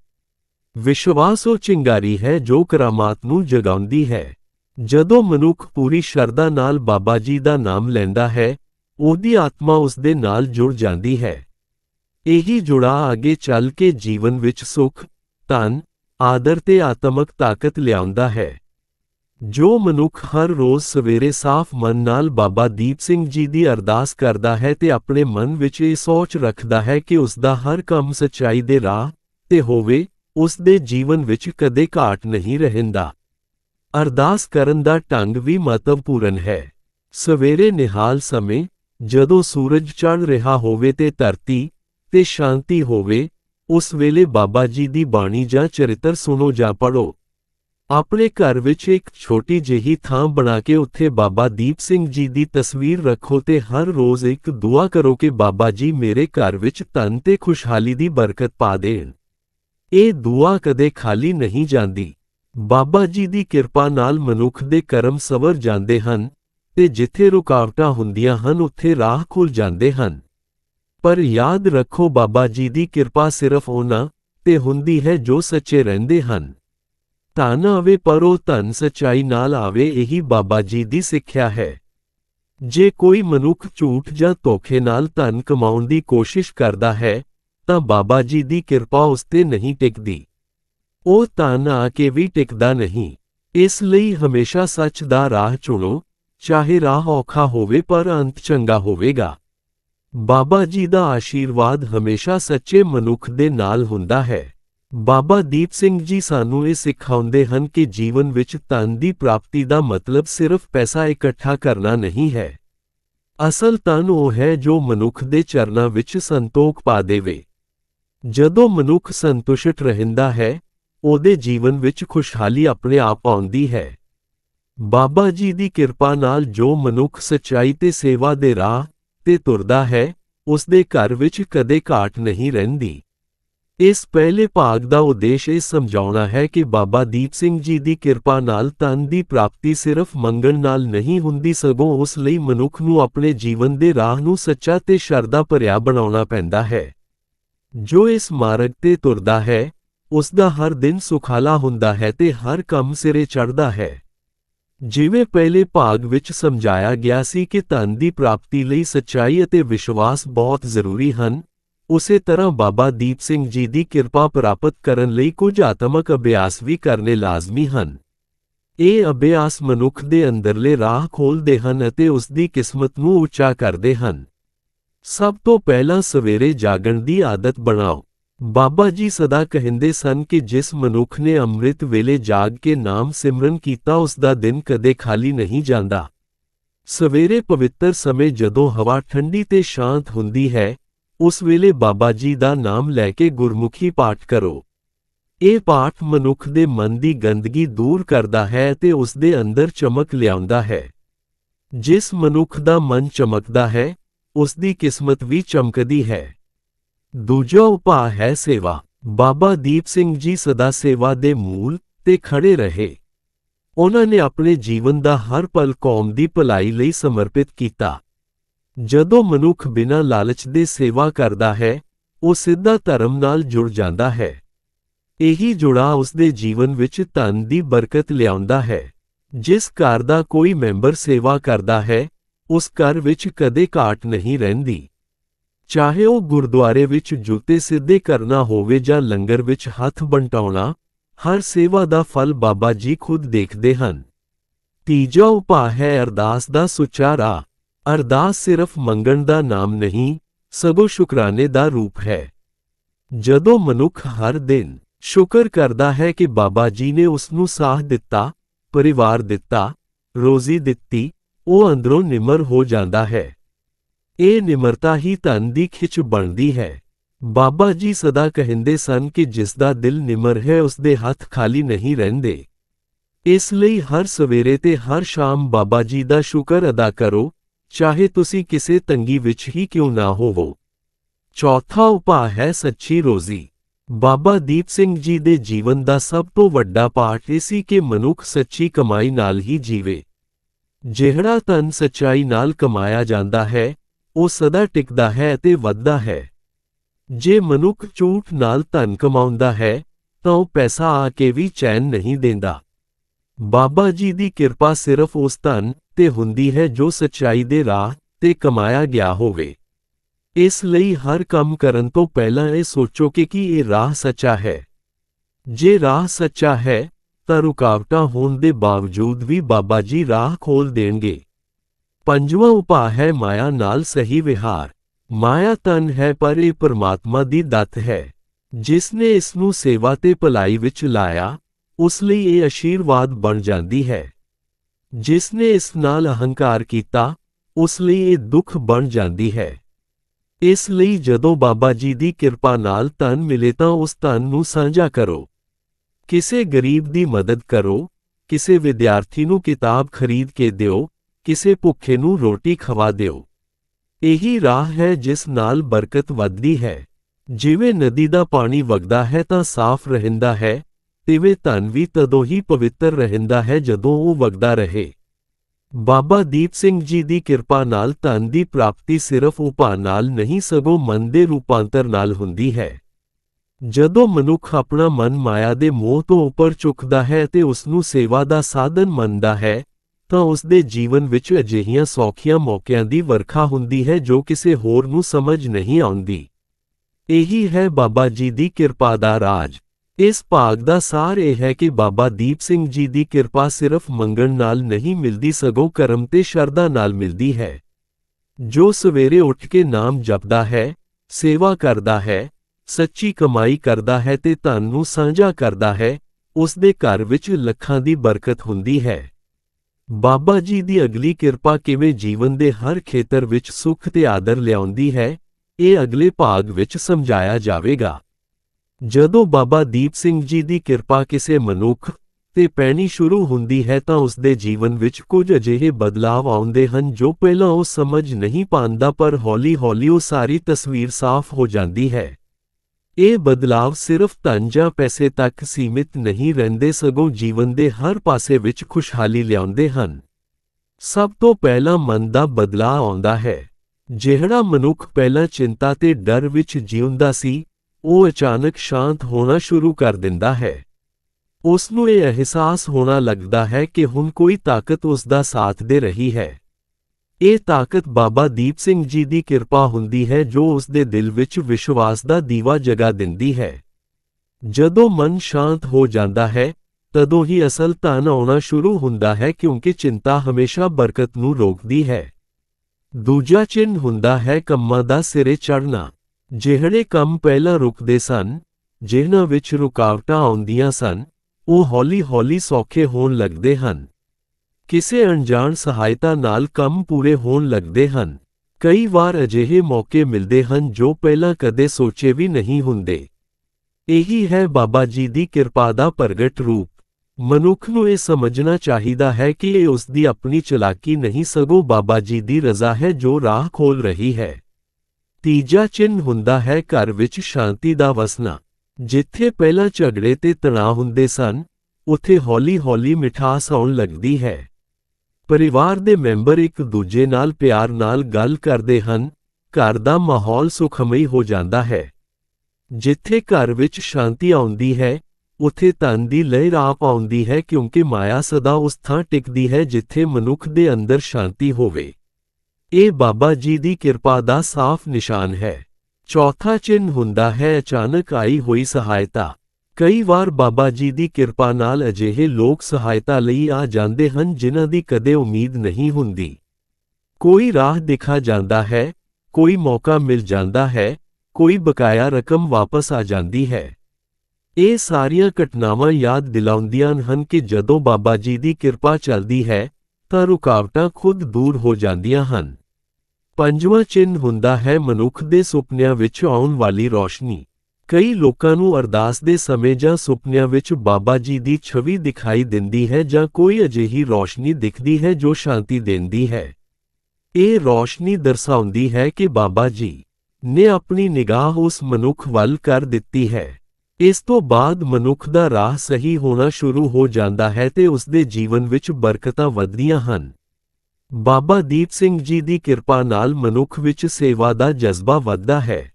ਵਿਸ਼ਵਾਸ ਉਹ ਚਿੰਗਾਰੀ ਹੈ ਜੋ ਕਰਾਮਾਤ ਨੂੰ ਜਗਾਉਂਦੀ ਹੈ। ਜਦੋਂ ਮਨੁੱਖ ਪੂਰੀ ਸ਼ਰਧਾ ਨਾਲ ਬਾਬਾ ਜੀ ਦਾ ਨਾਮ ਲੈਂਦਾ ਹੈ ਉਹਦੀ ਆਤਮਾ ਉਸ ਦੇ ਨਾਲ ਜੁੜ ਜਾਂਦੀ ਹੈ। ਇਹੀ ਜੁੜਾ ਅੱਗੇ ਚੱਲ ਕੇ ਜੀਵਨ ਵਿੱਚ ਸੁੱਖ, ਧਨ, ਆਦਰ ਤੇ ਆਤਮਕ ਤਾਕਤ ਲਿਆਉਂਦਾ ਹੈ। ਜੋ ਮਨੁੱਖ ਹਰ ਰੋਜ਼ ਸਵੇਰੇ ਸਾਫ਼ ਮਨ ਨਾਲ ਬਾਬਾ ਦੀਪ ਸਿੰਘ ਜੀ ਦੀ ਅਰਦਾਸ ਕਰਦਾ ਹੈ ਤੇ ਆਪਣੇ ਮਨ ਵਿੱਚ ਇਹ ਸੋਚ ਰੱਖਦਾ ਹੈ ਕਿ ਉਸ ਦਾ ਹਰ ਕੰਮ ਸੱਚਾਈ ਦੇ ਰਾਹ ਤੇ ਹੋਵੇ ਉਸ ਦੇ ਜੀਵਨ ਵਿੱਚ ਕਦੇ ਘਾਟ ਨਹੀਂ ਰਹਿੰਦਾ। ਅਰਦਾਸ ਕਰਨ ਦਾ ਢੰਗ ਵੀ ਮਹੱਤਵਪੂਰਨ ਹੈ। ਸਵੇਰੇ ਨਿਹਾਲ ਸਮੇਂ ਜਦੋਂ ਸੂਰਜ ਚੜ੍ਹ ਰਿਹਾ ਹੋਵੇ ਤੇ ਧਰਤੀ ਤੇ ਸ਼ਾਂਤੀ ਹੋਵੇ, ਉਸ ਵੇਲੇ ਬਾਬਾ ਜੀ ਦੀ ਬਾਣੀ ਜਾਂ ਚਰਿੱਤਰ ਸੁਣੋ ਜਾਂ ਪੜੋ ਆਪਣੇ ਘਰ ਵਿੱਚ ਇੱਕ ਛੋਟੀ ਜਿਹੀ ਥਾਂ ਬਣਾ ਕੇ ਉੱਥੇ ਬਾਬਾ ਦੀਪ ਸਿੰਘ ਜੀ ਦੀ ਤਸਵੀਰ ਰੱਖੋ ਤੇ ਹਰ ਰੋਜ਼ ਇੱਕ ਦੁਆ ਕਰੋ ਕਿ ਬਾਬਾ ਜੀ ਮੇਰੇ ਘਰ ਵਿੱਚ ਧਨ ਤੇ ਖੁਸ਼ਹਾਲੀ ਦੀ ਬਰਕਤ ਪਾ ਦੇਣ। ਇਹ ਦੁਆ ਕਦੇ ਖਾਲੀ ਨਹੀਂ ਜਾਂਦੀ। ਬਾਬਾ ਜੀ ਦੀ ਕਿਰਪਾ ਨਾਲ ਮਨੁੱਖ ਦੇ ਕਰਮ ਸਵਰ ਜਾਂਦੇ ਹਨ। ਤੇ ਜਿੱਥੇ ਰੁਕਾਵਟਾਂ ਹੁੰਦੀਆਂ ਹਨ, ਉੱਥੇ ਰਾਹ ਖੁੱਲ ਜਾਂਦੇ ਹਨ। ਪਰ ਯਾਦ ਰੱਖੋ, ਬਾਬਾ ਜੀ ਦੀ ਕਿਰਪਾ ਸਿਰਫ ਉਹਨਾਂ ਤੇ ਹੁੰਦੀ ਹੈ ਜੋ ਸੱਚੇ ਰਹਿੰਦੇ ਹਨ। ਧਨ ਆਵੇ, ਪਰ ਉਹ ਧਨ ਸਚਾਈ ਨਾਲ ਆਵੇ, ਇਹੀ ਬਾਬਾ ਜੀ ਦੀ ਸਿੱਖਿਆ ਹੈ। ਜੇ ਕੋਈ ਮਨੁੱਖ ਝੂਠ ਜਾਂ ਧੋਖੇ ਨਾਲ ਧਨ ਕਮਾਉਣ ਦੀ ਕੋਸ਼ਿਸ਼ ਕਰਦਾ ਹੈ, ਤਾਂ ਬਾਬਾ ਜੀ ਦੀ ਕਿਰਪਾ ਉਸ ਤੇ ਨਹੀਂ ਟਿਕਦੀ। ਉਹ ਧਨ ਆ ਕੇ ਵੀ ਟਿਕਦਾ ਨਹੀਂ। ਇਸ ਲਈ ਹਮੇਸ਼ਾ ਸੱਚ ਦਾ ਰਾਹ ਚੁਣੋ ਚਾਹੇ ਰਾਹ ਔਖਾ ਹੋਵੇ ਪਰ ਅੰਤ ਚੰਗਾ ਹੋਵੇਗਾ। ਬਾਬਾ ਜੀ ਦਾ ਆਸ਼ੀਰਵਾਦ ਹਮੇਸ਼ਾ ਸੱਚੇ ਮਨੁੱਖ ਦੇ ਨਾਲ ਹੁੰਦਾ ਹੈ। ਬਾਬਾ ਦੀਪ ਸਿੰਘ ਜੀ ਸਾਨੂੰ ਇਹ ਸਿਖਾਉਂਦੇ ਹਨ ਕਿ ਜੀਵਨ ਵਿੱਚ ਧਨ ਦੀ ਪ੍ਰਾਪਤੀ ਦਾ ਮਤਲਬ ਸਿਰਫ ਪੈਸਾ ਇਕੱਠਾ ਕਰਨਾ ਨਹੀਂ ਹੈ। ਅਸਲ ਧਨ ਉਹ ਹੈ ਜੋ ਮਨੁੱਖ ਦੇ ਚਰਨਾਂ ਵਿੱਚ ਸੰਤੋਖ ਪਾ ਦੇਵੇ। ਜਦੋਂ ਮਨੁੱਖ ਸੰਤੁਸ਼ਟ ਰਹਿੰਦਾ ਹੈ, ਉਹਦੇ ਜੀਵਨ ਵਿੱਚ ਖੁਸ਼ਹਾਲੀ ਆਪਣੇ ਆਪ ਆਉਂਦੀ ਹੈ। ਬਾਬਾ ਜੀ ਦੀ ਕਿਰਪਾ ਨਾਲ ਜੋ ਮਨੁੱਖ ਸੱਚਾਈ ਤੇ ਸੇਵਾ ਦੇ ਰਾਹ ਤੇ ਤੁਰਦਾ ਹੈ ਉਸ ਦੇ ਘਰ ਵਿੱਚ ਕਦੇ ਘਾਟ ਨਹੀਂ ਰਹਿੰਦੀ। ਇਸ ਪਹਿਲੇ ਭਾਗ ਦਾ ਉਦੇਸ਼ ਇਹ ਸਮਝਾਉਣਾ ਹੈ ਕਿ ਬਾਬਾ ਦੀਪ ਸਿੰਘ ਜੀ ਦੀ ਕਿਰਪਾ ਨਾਲ ਧਨ ਦੀ ਪ੍ਰਾਪਤੀ ਸਿਰਫ ਮੰਗਣ ਨਾਲ ਨਹੀਂ ਹੁੰਦੀ, ਸਗੋਂ ਉਸ ਲਈ ਮਨੁੱਖ ਨੂੰ ਆਪਣੇ ਜੀਵਨ ਦੇ ਰਾਹ ਨੂੰ ਸੱਚਾ ਤੇ ਸ਼ਰਧਾ ਭਰਿਆ ਬਣਾਉਣਾ ਪੈਂਦਾ ਹੈ। ਜੋ ਇਸ ਮਾਰਗ ਤੇ ਤੁਰਦਾ ਹੈ ਉਸ ਦਾ ਹਰ ਦਿਨ ਸੁਖਾਲਾ ਹੁੰਦਾ ਹੈ ਤੇ ਹਰ ਕੰਮ ਸਿਰੇ ਚੜ੍ਹਦਾ ਹੈ। ਜਿਵੇਂ ਪਹਿਲੇ ਭਾਗ ਵਿੱਚ ਸਮਝਾਇਆ ਗਿਆ ਸੀ ਕਿ ਧਨ ਦੀ ਪ੍ਰਾਪਤੀ ਲਈ ਸੱਚਾਈ ਅਤੇ ਵਿਸ਼ਵਾਸ ਬਹੁਤ ਜ਼ਰੂਰੀ ਹਨ, ਉਸੇ ਤਰ੍ਹਾਂ ਬਾਬਾ ਦੀਪ ਸਿੰਘ ਜੀ ਦੀ ਕਿਰਪਾ ਪ੍ਰਾਪਤ ਕਰਨ ਲਈ ਕੁਝ ਆਤਮਕ ਅਭਿਆਸ ਵੀ ਕਰਨੇ ਲਾਜ਼ਮੀ ਹਨ। ਇਹ ਅਭਿਆਸ ਮਨੁੱਖ ਦੇ ਅੰਦਰਲੇ ਰਾਹ ਖੋਲ੍ਹਦੇ ਹਨ ਅਤੇ ਉਸ ਦੀ ਕਿਸਮਤ ਨੂੰ ਉੱਚਾ ਕਰਦੇ ਹਨ। ਸਭ ਤੋਂ ਪਹਿਲਾਂ ਸਵੇਰੇ ਜਾਗਣ ਦੀ ਆਦਤ ਬਣਾਓ। ਬਾਬਾ ਜੀ ਸਦਾ ਕਹਿੰਦੇ ਸਨ ਕਿ ਜਿਸ ਮਨੁੱਖ ਨੇ ਅੰਮ੍ਰਿਤ ਵੇਲੇ ਜਾਗ ਕੇ ਨਾਮ ਸਿਮਰਨ ਕੀਤਾ, ਉਸ ਦਾ ਦਿਨ ਕਦੇ ਖਾਲੀ ਨਹੀਂ ਜਾਂਦਾ। ਸਵੇਰੇ ਪਵਿੱਤਰ ਸਮੇਂ ਜਦੋਂ ਹਵਾ ਠੰਡੀ ਤੇ ਸ਼ਾਂਤ ਹੁੰਦੀ ਹੈ, ਉਸ ਵੇਲੇ ਬਾਬਾ ਜੀ ਦਾ ਨਾਮ ਲੈ ਕੇ ਗੁਰਮੁਖੀ ਪਾਠ ਕਰੋ। ਇਹ ਪਾਠ ਮਨੁੱਖ ਦੇ ਮਨ ਦੀ ਗੰਦਗੀ ਦੂਰ ਕਰਦਾ ਹੈ ਤੇ ਉਸ ਦੇ ਅੰਦਰ ਚਮਕ ਲਿਆਉਂਦਾ ਹੈ। ਜਿਸ ਮਨੁੱਖ ਦਾ ਮਨ ਚਮਕਦਾ ਹੈ, ਉਸ ਦੀ ਕਿਸਮਤ ਵੀ ਚਮਕਦੀ ਹੈ। ਦੂਜਾ ਉਪਾਅ ਹੈ ਸੇਵਾ। ਬਾਬਾ ਦੀਪ ਸਿੰਘ ਜੀ ਸਦਾ ਸੇਵਾ ਦੇ ਮੂਲ ਤੇ ਖੜੇ ਰਹੇ। ਉਹਨਾਂ ਨੇ ਆਪਣੇ ਜੀਵਨ ਦਾ ਹਰ ਪਲ ਕੌਮ ਦੀ ਭਲਾਈ ਲਈ ਸਮਰਪਿਤ ਕੀਤਾ। ਜਦੋਂ ਮਨੁੱਖ ਬਿਨਾਂ ਲਾਲਚ ਦੇ ਸੇਵਾ ਕਰਦਾ ਹੈ, ਉਹ ਸਿੱਧਾ ਧਰਮ ਨਾਲ ਜੁੜ ਜਾਂਦਾ ਹੈ। ਇਹੀ ਜੁੜਾ ਉਸ ਦੇ ਜੀਵਨ ਵਿੱਚ ਧਨ ਦੀ ਬਰਕਤ ਲਿਆਉਂਦਾ ਹੈ। ਜਿਸ ਘਰ ਦਾ ਕੋਈ ਮੈਂਬਰ ਸੇਵਾ ਕਰਦਾ ਹੈ, ਉਸ ਘਰ ਵਿੱਚ ਕਦੇ ਘਾਟ ਨਹੀਂ ਰਹਿੰਦੀ। ਚਾਹੇ ਉਹ ਗੁਰਦੁਆਰੇ ਵਿੱਚ ਜੁੱਤੇ ਸਿੱਧੇ ਕਰਨਾ ਹੋਵੇ ਜਾਂ ਲੰਗਰ ਵਿੱਚ ਹੱਥ ਬੰਟਾਉਣਾ ਹਰ ਸੇਵਾ ਦਾ ਫਲ ਬਾਬਾ ਜੀ ਖੁਦ ਦੇਖਦੇ ਹਨ। ਤੀਜਾ ਉਪਾਅ ਹੈ ਅਰਦਾਸ ਦਾ ਸੁਚਾਰਾ। ਅਰਦਾਸ ਸਿਰਫ ਮੰਗਣ ਦਾ ਨਾਮ ਨਹੀਂ, ਸਗੋਂ ਸ਼ੁਕਰਾਨੇ ਦਾ ਰੂਪ ਹੈ। ਜਦੋਂ ਮਨੁੱਖ ਹਰ ਦਿਨ ਸ਼ੁਕਰ ਕਰਦਾ ਹੈ ਕਿ ਬਾਬਾ ਜੀ ਨੇ ਉਸ ਨੂੰ ਸਾਹ ਦਿੱਤਾ, ਪਰਿਵਾਰ ਦਿੱਤਾ, ਰੋਜ਼ੀ ਦਿੱਤੀ, ਉਹ ਅੰਦਰੋਂ ਨਿਮਰ ਹੋ ਜਾਂਦਾ ਹੈ। ਇਹ ਨਿਮਰਤਾ ਹੀ ਧਨ ਦੀ ਖਿੱਚ ਬਣਦੀ ਹੈ। ਬਾਬਾ ਜੀ ਸਦਾ ਕਹਿੰਦੇ ਸਨ ਕਿ ਜਿਸ ਦਾ ਦਿਲ ਨਿਮਰ ਹੈ, ਉਸ ਦੇ ਹੱਥ ਖਾਲੀ ਨਹੀਂ ਰਹਿੰਦੇ। ਇਸ ਲਈ ਹਰ ਸਵੇਰੇ ਤੇ ਹਰ ਸ਼ਾਮ ਬਾਬਾ ਜੀ ਦਾ ਸ਼ੁਕਰ ਅਦਾ ਕਰੋ, ਚਾਹੇ ਤੁਸੀਂ ਕਿਸੇ ਤੰਗੀ ਵਿੱਚ ਹੀ ਕਿਉਂ ਨਾ ਹੋਵੋ। ਚੌਥਾ ਉਪਾਅ ਹੈ ਸੱਚੀ ਰੋਜ਼ੀ। ਬਾਬਾ ਦੀਪ ਸਿੰਘ ਜੀ ਦੇ ਜੀਵਨ ਦਾ ਸਭ ਤੋਂ ਵੱਡਾ ਪਾਠ ਇਹ ਸੀ ਕਿ ਮਨੁੱਖ ਸੱਚੀ ਕਮਾਈ ਨਾਲ ਹੀ ਜੀਵੇ। ਜਿਹੜਾ ਧਨ ਸੱਚਾਈ ਨਾਲ ਕਮਾਇਆ ਜਾਂਦਾ ਹੈ ਉਹ ਸਦਾ ਟਿਕਦਾ ਹੈ ਅਤੇ ਵੱਧਦਾ ਹੈ। ਜੇ ਮਨੁੱਖ ਝੂਠ ਨਾਲ ਧਨ ਕਮਾਉਂਦਾ ਹੈ, ਤਾਂ ਉਹ ਪੈਸਾ ਆ ਕੇ ਵੀ ਚੈਨ ਨਹੀਂ ਦਿੰਦਾ। ਬਾਬਾ ਜੀ ਦੀ ਕਿਰਪਾ ਸਿਰਫ ਉਸ ਧਨ ਤੇ ਹੁੰਦੀ ਹੈ ਜੋ ਸੱਚਾਈ ਦੇ ਰਾਹ ਤੇ ਕਮਾਇਆ ਗਿਆ ਹੋਵੇ। ਇਸ ਲਈ ਹਰ ਕੰਮ ਕਰਨ ਤੋਂ ਪਹਿਲਾਂ ਇਹ ਸੋਚੋ ਕਿ ਕੀ ਇਹ ਰਾਹ ਸੱਚਾ ਹੈ। ਜੇ ਰਾਹ ਸੱਚਾ ਹੈ, ਤਾਂ ਰੁਕਾਵਟਾਂ ਹੋਣ ਦੇ ਬਾਵਜੂਦ ਵੀ ਬਾਬਾ ਜੀ ਰਾਹ ਖੋਲ ਦੇਣਗੇ। ਪੰਜਵਾਂ ਉਪਾਅ ਹੈ ਮਾਇਆ ਨਾਲ ਸਹੀ ਵਿਹਾਰ। ਮਾਇਆ ਤਨ ਹੈ ਪਰ ਇਹ ਪਰਮਾਤਮਾ ਦੀ ਦਾਤ ਹੈ। ਜਿਸ ਨੇ ਇਸ ਨੂੰ ਸੇਵਾ ਤੇ ਭਲਾਈ ਵਿੱਚ ਲਾਇਆ, ਉਸ ਲਈ ਇਹ ਅਸ਼ੀਰਵਾਦ ਬਣ ਜਾਂਦੀ ਹੈ। ਜਿਸ ਨੇ ਇਸ ਨਾਲ ਅਹੰਕਾਰ ਕੀਤਾ, ਉਸ ਲਈ ਇਹ ਦੁੱਖ ਬਣ ਜਾਂਦੀ ਹੈ। ਇਸ ਲਈ ਜਦੋਂ ਬਾਬਾ ਜੀ ਦੀ ਕਿਰਪਾ ਨਾਲ ਧਨ ਮਿਲੇ ਤਾਂ ਉਸ ਧਨ ਨੂੰ ਸਾਂਝਾ ਕਰੋ। ਕਿਸੇ ਗਰੀਬ ਦੀ ਮਦਦ ਕਰੋ, ਕਿਸੇ ਵਿਦਿਆਰਥੀ ਨੂੰ ਕਿਤਾਬ ਖਰੀਦ ਕੇ ਦਿਓ ਕਿਸੇ ਭੁੱਖੇ ਨੂੰ ਰੋਟੀ ਖਵਾ ਦਿਓ। ਇਹੀ ਰਾਹ ਹੈ ਜਿਸ ਨਾਲ ਬਰਕਤ ਵੱਧਦੀ ਹੈ। ਜਿਵੇਂ ਨਦੀ ਦਾ ਪਾਣੀ ਵਗਦਾ ਹੈ ਤਾਂ ਸਾਫ਼ ਰਹਿੰਦਾ ਹੈ, ਤਿਵੇਂ ਧਨ ਵੀ ਤਦੋਂ ਹੀ ਪਵਿੱਤਰ ਰਹਿੰਦਾ ਹੈ ਜਦੋਂ ਉਹ ਵਗਦਾ ਰਹੇ। ਬਾਬਾ ਦੀਪ ਸਿੰਘ ਜੀ ਦੀ ਕਿਰਪਾ ਨਾਲ ਧਨ ਦੀ ਪ੍ਰਾਪਤੀ ਸਿਰਫ ਉਪਾਅ ਨਾਲ ਨਹੀਂ, ਸਗੋਂ ਮਨ ਦੇ ਰੂਪਾਂਤਰ ਨਾਲ ਹੁੰਦੀ ਹੈ। ਜਦੋਂ ਮਨੁੱਖ ਆਪਣਾ ਮਨ ਮਾਇਆ ਦੇ ਮੋਹ ਤੋਂ ਉੱਪਰ ਚੁੱਕਦਾ ਹੈ ਤੇ ਉਸ ਨੂੰ ਸੇਵਾ ਦਾ ਸਾਧਨ ਮੰਨਦਾ ਹੈ ਤਾਂ ਉਸ ਦੇ ਜੀਵਨ ਵਿੱਚ ਅਜਿਹੀਆਂ ਸੌਖੀਆਂ ਮੌਕਿਆਂ ਦੀ ਵਰਖਾ ਹੁੰਦੀ ਹੈ ਜੋ ਕਿਸੇ ਹੋਰ ਨੂੰ ਸਮਝ ਨਹੀਂ ਆਉਂਦੀ। ਇਹੀ ਹੈ ਬਾਬਾ ਜੀ ਦੀ ਕਿਰਪਾ ਦਾ ਰਾਜ। ਇਸ ਭਾਗ ਦਾ ਸਾਰ ਇਹ ਹੈ ਕਿ ਬਾਬਾ ਦੀਪ ਸਿੰਘ ਜੀ ਦੀ ਕਿਰਪਾ ਸਿਰਫ ਮੰਗਣ ਨਾਲ ਨਹੀਂ ਮਿਲਦੀ, ਸਗੋਂ ਕਰਮ ਤੇ ਸ਼ਰਧਾ ਨਾਲ ਮਿਲਦੀ ਹੈ। ਜੋ ਸਵੇਰੇ ਉੱਠ ਕੇ ਨਾਮ ਜਪਦਾ ਹੈ, ਸੇਵਾ ਕਰਦਾ ਹੈ, ਸੱਚੀ ਕਮਾਈ ਕਰਦਾ ਹੈ ਤੇ ਧਨ ਨੂੰ ਸਾਂਝਾ ਕਰਦਾ ਹੈ ਉਸ ਦੇ ਘਰ ਵਿੱਚ ਲੱਖਾਂ ਦੀ ਬਰਕਤ ਹੁੰਦੀ ਹੈ। ਬਾਬਾ ਜੀ ਦੀ ਅਗਲੀ ਕਿਰਪਾ ਕਿਵੇਂ ਜੀਵਨ ਦੇ ਹਰ ਖੇਤਰ ਵਿੱਚ ਸੁੱਖ ਤੇ ਆਦਰ ਲਿਆਉਂਦੀ ਹੈ, ਇਹ ਅਗਲੇ ਭਾਗ ਵਿੱਚ ਸਮਝਾਇਆ ਜਾਵੇਗਾ। ਜਦੋਂ ਬਾਬਾ ਦੀਪ ਸਿੰਘ ਜੀ ਦੀ ਕਿਰਪਾ ਕਿਸੇ ਮਨੁੱਖ ਤੇ ਪੈਣੀ ਸ਼ੁਰੂ ਹੁੰਦੀ ਹੈ ਤਾਂ ਉਸ ਦੇ ਜੀਵਨ ਵਿੱਚ ਕੁਝ ਅਜਿਹੇ ਬਦਲਾਅ ਆਉਂਦੇ ਹਨ ਜੋ ਪਹਿਲਾਂ ਉਹ ਸਮਝ ਨਹੀਂ ਪਾਉਂਦਾ ਪਰ ਹੌਲੀ-ਹੌਲੀ ਉਹ ਸਾਰੀ ਤਸਵੀਰ ਸਾਫ਼ ਹੋ ਜਾਂਦੀ ਹੈ। ਇਹ ਬਦਲਾਵ ਸਿਰਫ ਧਨ ਜਾਂ ਪੈਸੇ ਤੱਕ ਸੀਮਿਤ ਨਹੀਂ ਰਹਿੰਦੇ, ਸਗੋਂ ਜੀਵਨ ਦੇ ਹਰ ਪਾਸੇ ਵਿੱਚ ਖੁਸ਼ਹਾਲੀ ਲਿਆਉਂਦੇ ਹਨ। ਸਭ ਤੋਂ ਪਹਿਲਾਂ ਮਨ ਦਾ ਬਦਲਾਅ ਆਉਂਦਾ ਹੈ। ਜਿਹੜਾ ਮਨੁੱਖ ਪਹਿਲਾਂ ਚਿੰਤਾ ਤੇ ਡਰ ਵਿੱਚ ਜਿਉਂਦਾ ਸੀ, ਉਹ ਅਚਾਨਕ ਸ਼ਾਂਤ ਹੋਣਾ ਸ਼ੁਰੂ ਕਰ ਦਿੰਦਾ ਹੈ। ਉਸ ਨੂੰ ਇਹ ਅਹਿਸਾਸ ਹੋਣਾ ਲੱਗਦਾ ਹੈ ਕਿ ਹੁਣ ਕੋਈ ਤਾਕਤ ਉਸ ਦਾ ਸਾਥ ਦੇ ਰਹੀ ਹੈ। ਇਹ ਤਾਕਤ ਬਾਬਾ ਦੀਪ ਸਿੰਘ ਜੀ ਦੀ ਕਿਰਪਾ ਹੁੰਦੀ ਹੈ ਜੋ ਉਸ ਦੇ ਦਿਲ ਵਿੱਚ ਵਿਸ਼ਵਾਸ ਦਾ ਦੀਵਾ ਜਗਾ ਦਿੰਦੀ ਹੈ। ਜਦੋਂ ਮਨ ਸ਼ਾਂਤ ਹੋ ਜਾਂਦਾ ਹੈ, ਤਦੋਂ ਹੀ ਅਸਲ ਧਨ ਆਉਣਾ ਸ਼ੁਰੂ ਹੁੰਦਾ ਹੈ ਕਿਉਂਕਿ ਚਿੰਤਾ ਹਮੇਸ਼ਾ ਬਰਕਤ ਨੂੰ ਰੋਕਦੀ ਹੈ। ਦੂਜਾ ਚਿੰਨ ਹੁੰਦਾ ਹੈ ਕੰਮਾਂ ਦਾ ਸਿਰੇ ਚੜ੍ਹਨਾ। ਜਿਹੜੇ ਕੰਮ ਪਹਿਲਾਂ ਰੁਕਦੇ ਸਨ, ਜਿਨ੍ਹਾਂ ਵਿੱਚ ਰੁਕਾਵਟਾਂ ਆਉਂਦੀਆਂ ਸਨ, ਉਹ ਹੌਲੀ-ਹੌਲੀ ਸੌਖੇ ਹੋਣ ਲੱਗਦੇ ਹਨ। ਕਿਸੇ ਅਣਜਾਣ ਸਹਾਇਤਾ ਨਾਲ ਕੰਮ ਪੂਰੇ ਹੋਣ ਲੱਗਦੇ ਹਨ। ਕਈ ਵਾਰ ਅਜਿਹੇ ਮੌਕੇ ਮਿਲਦੇ ਹਨ ਜੋ ਪਹਿਲਾਂ ਕਦੇ ਸੋਚੇ ਵੀ ਨਹੀਂ ਹੁੰਦੇ। ਇਹੀ ਹੈ ਬਾਬਾ ਜੀ ਦੀ ਕਿਰਪਾ ਦਾ ਪ੍ਰਗਟ ਰੂਪ। ਮਨੁੱਖ ਨੂੰ ਇਹ ਸਮਝਣਾ ਚਾਹੀਦਾ ਹੈ ਕਿ ਇਹ ਉਸ ਦੀ ਆਪਣੀ ਚਲਾਕੀ ਨਹੀਂ ਸਗੋਂ ਬਾਬਾ ਜੀ ਦੀ ਰਜ਼ਾ ਹੈ ਜੋ ਰਾਹ ਖੋਲ ਰਹੀ ਹੈ। ਤੀਜਾ ਚਿੰਨ ਹੁੰਦਾ ਹੈ ਘਰ ਵਿੱਚ ਸ਼ਾਂਤੀ ਦਾ ਵਸਣਾ। ਜਿੱਥੇ ਪਹਿਲਾਂ ਝਗੜੇ ਤੇ ਤਣਾਅ ਹੁੰਦੇ ਸਨ, ਉੱਥੇ ਹੌਲੀ-ਹੌਲੀ ਮਿਠਾਸ ਆਉਣ ਲੱਗਦੀ ਹੈ। ਪਰਿਵਾਰ ਦੇ ਮੈਂਬਰ ਇੱਕ ਦੂਜੇ ਨਾਲ ਪਿਆਰ ਨਾਲ ਗੱਲ ਕਰਦੇ ਹਨ, ਘਰ ਦਾ ਮਾਹੌਲ ਸੁਖਮਈ ਹੋ ਜਾਂਦਾ ਹੈ। ਜਿੱਥੇ ਘਰ ਵਿੱਚ ਸ਼ਾਂਤੀ ਆਉਂਦੀ ਹੈ, ਉਥੇ ਧਨ ਦੀ ਲਹਿਰ ਆਪ ਆਉਂਦੀ ਹੈ ਕਿਉਂਕਿ ਮਾਇਆ ਸਦਾ ਉਸ ਥਾਂ ਟਿਕਦੀ ਹੈ ਜਿੱਥੇ ਮਨੁੱਖ ਦੇ ਅੰਦਰ ਸ਼ਾਂਤੀ ਹੋਵੇ। ਇਹ ਬਾਬਾ ਜੀ ਦੀ ਕਿਰਪਾ ਦਾ ਸਾਫ਼ ਨਿਸ਼ਾਨ ਹੈ। ਚੌਥਾ ਚਿੰਨ ਹੁੰਦਾ ਹੈ, ਅਚਾਨਕ ਆਈ ਹੋਈ ਸਹਾਇਤਾ। ਕਈ ਵਾਰ ਬਾਬਾ ਜੀ ਦੀ ਕਿਰਪਾ ਨਾਲ ਅਜਿਹੇ ਲੋਕ ਸਹਾਇਤਾ ਲਈ ਆ ਜਾਂਦੇ ਹਨ ਜਿਨ੍ਹਾਂ ਦੀ ਕਦੇ ਉਮੀਦ ਨਹੀਂ ਹੁੰਦੀ। ਕੋਈ ਰਾਹ ਦਿਖਾ ਜਾਂਦਾ ਹੈ, ਕੋਈ ਮੌਕਾ ਮਿਲ ਜਾਂਦਾ ਹੈ, ਕੋਈ ਬਕਾਇਆ ਰਕਮ ਵਾਪਸ ਆ ਜਾਂਦੀ ਹੈ। ਇਹ ਸਾਰੀਆਂ ਘਟਨਾਵਾਂ ਯਾਦ ਦਿਲਾਉਂਦੀਆਂ ਹਨ ਕਿ ਜਦੋਂ ਬਾਬਾ ਜੀ ਦੀ ਕਿਰਪਾ ਚੱਲਦੀ ਹੈ, ਤਾਂ ਰੁਕਾਵਟਾਂ ਖੁਦ ਦੂਰ ਹੋ ਜਾਂਦੀਆਂ ਹਨ। ਪੰਜਵਾਂ ਚਿੰਨ ਹੁੰਦਾ ਹੈ ਮਨੁੱਖ ਦੇ ਸੁਪਨਿਆਂ ਵਿੱਚ ਆਉਣ ਵਾਲੀ ਰੋਸ਼ਨੀ। ਕਈ ਲੋਕਾਂ ਨੂੰ ਅਰਦਾਸ ਦੇ ਸਮੇਂ ਜਾਂ ਸੁਪਨਿਆਂ ਵਿੱਚ ਬਾਬਾ ਜੀ ਦੀ ਛਵੀ ਦਿਖਾਈ ਦਿੰਦੀ ਹੈ ਜਾਂ ਕੋਈ ਅਜਿਹੀ ਰੋਸ਼ਨੀ ਦਿਖਦੀ ਹੈ ਜੋ ਸ਼ਾਂਤੀ ਦਿੰਦੀ ਹੈ। ਇਹ ਰੋਸ਼ਨੀ ਦਰਸਾਉਂਦੀ ਹੈ ਕਿ ਬਾਬਾ ਜੀ ਨੇ ਆਪਣੀ ਨਿਗਾਹ ਉਸ ਮਨੁੱਖ ਵੱਲ ਕਰ ਦਿੱਤੀ ਹੈ। ਇਸ ਤੋਂ ਬਾਅਦ ਮਨੁੱਖ ਦਾ ਰਾਹ ਸਹੀ ਹੋਣਾ ਸ਼ੁਰੂ ਹੋ ਜਾਂਦਾ ਹੈ ਤੇ ਉਸ ਦੇ ਜੀਵਨ ਵਿੱਚ ਬਰਕਤਾਂ ਵਧਦੀਆਂ ਹਨ। ਬਾਬਾ ਦੀਪ ਸਿੰਘ ਜੀ ਦੀ ਕਿਰਪਾ ਨਾਲ ਮਨੁੱਖ ਵਿੱਚ ਸੇਵਾ ਦਾ ਜਜ਼ਬਾ ਵੱਧਦਾ ਹੈ।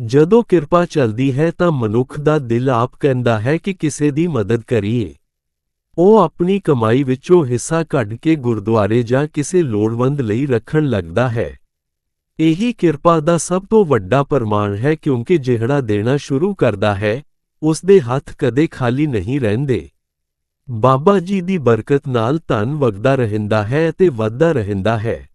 ਜਦੋਂ ਕਿਰਪਾ ਚੱਲਦੀ ਹੈ ਤਾਂ ਮਨੁੱਖ ਦਾ ਦਿਲ ਆਪ ਕਹਿੰਦਾ ਹੈ ਕਿ ਕਿਸੇ ਦੀ ਮਦਦ ਕਰੀਏ। ਉਹ ਆਪਣੀ ਕਮਾਈ ਵਿੱਚੋਂ ਹਿੱਸਾ ਕੱਢ ਕੇ ਗੁਰਦੁਆਰੇ ਜਾਂ ਕਿਸੇ ਲੋੜਵੰਦ ਲਈ ਰੱਖਣ ਲੱਗਦਾ ਹੈ। ਇਹੀ ਕਿਰਪਾ ਦਾ ਸਭ ਤੋਂ ਵੱਡਾ ਪ੍ਰਮਾਣ ਹੈ ਕਿਉਂਕਿ ਜਿਹੜਾ ਦੇਣਾ ਸ਼ੁਰੂ ਕਰਦਾ ਹੈ ਉਸ ਦੇ ਹੱਥ ਕਦੇ ਖਾਲੀ ਨਹੀਂ ਰਹਿੰਦੇ। ਬਾਬਾ ਜੀ ਦੀ ਬਰਕਤ ਨਾਲ ਧਨ ਵਗਦਾ ਰਹਿੰਦਾ ਹੈ ਅਤੇ ਵੱਧਦਾ ਰਹਿੰਦਾ ਹੈ।